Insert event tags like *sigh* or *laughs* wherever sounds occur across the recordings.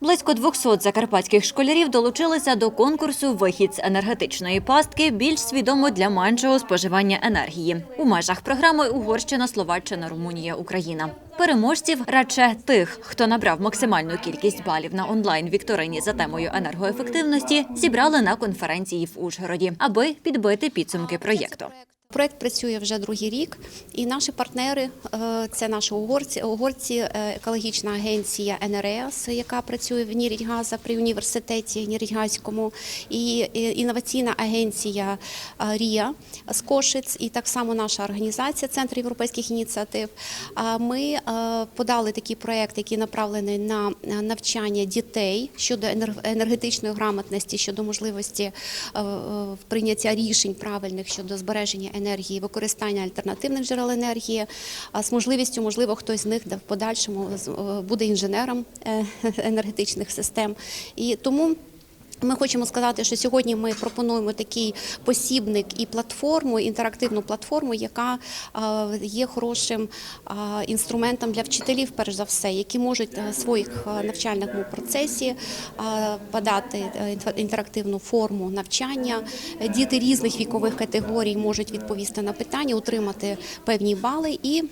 Близько 200 закарпатських школярів долучилися до конкурсу Вихід з енергетичної пастки більш свідомо для меншого споживання енергії у межах програми Угорщина, Словаччина, Румунія, Україна. Переможців радше тих, хто набрав максимальну кількість балів на онлайн вікторині за темою енергоефективності, зібрали на конференції в Ужгороді, аби підбити підсумки проєкту. Проект працює вже другий рік, і наші партнери е, це наші угорці, угорці е, екологічна агенція НРЕАС, яка працює в Нірідгаза при університеті Нірідгазькому, і інноваційна агенція е, РІА з Кошиць, і так само наша організація Центр європейських ініціатив. Ми подали такий проект, який направлений на навчання дітей щодо енер- енергетичної грамотності, щодо можливості прийняття рішень правильних щодо збереження енергії, використання альтернативних джерел енергії, а з можливістю, можливо, хтось з них в подальшому е, буде інженером е, *laughs* енергетичних систем. І тому. Ми хочемо сказати, що сьогодні ми пропонуємо такий посібник і платформу, інтерактивну платформу, яка е, є хорошим е, інструментом для вчителів, перш за все, які можуть е, в своїх навчальному процесі подати інтерактивну форму навчання. Діти різних вікових категорій можуть відповісти на питання, отримати певні бали, і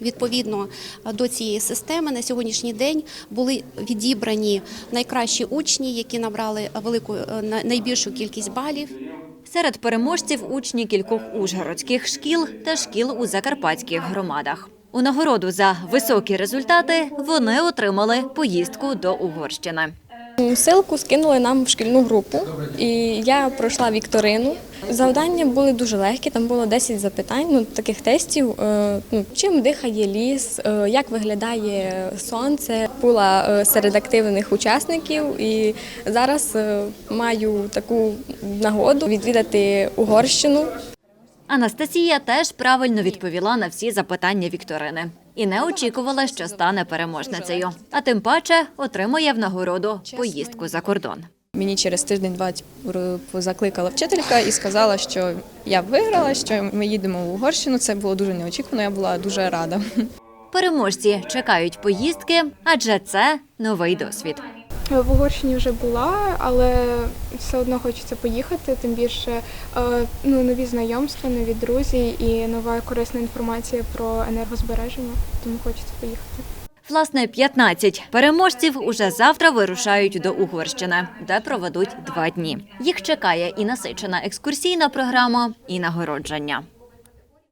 відповідно до цієї системи на сьогоднішній день були відібрані найкращі учні, які набрали велику е, на- найбільшу кількість балів. Серед переможців учні кількох ужгородських шкіл та шкіл у закарпатських громадах. У нагороду за високі результати вони отримали поїздку до Угорщини. Силку скинули нам в шкільну групу, і я пройшла вікторину. Завдання були дуже легкі, там було 10 запитань, ну таких тестів. е, Ну, чим дихає ліс, е, як виглядає сонце. Була е, серед активних учасників, і зараз маю таку нагоду відвідати Угорщину. Анастасія теж правильно відповіла на всі запитання вікторини і не очікувала, що стане переможницею. А тим паче отримує в нагороду поїздку за кордон. Мені через тиждень-два закликала вчителька і сказала, що я виграла, що ми їдемо в Угорщину. Це було дуже неочікувано. Я була дуже рада. Переможці чекають поїздки, адже це новий досвід. В Угорщині вже була, але все одно хочеться поїхати. Тим більше е, ну, нові знайомства, нові друзі і нова корисна інформація про енергозбереження. Тому хочеться поїхати. Власне, 15 переможців уже завтра вирушають до Угорщини, де проведуть два дні. Їх чекає і насичена екскурсійна програма, і нагородження.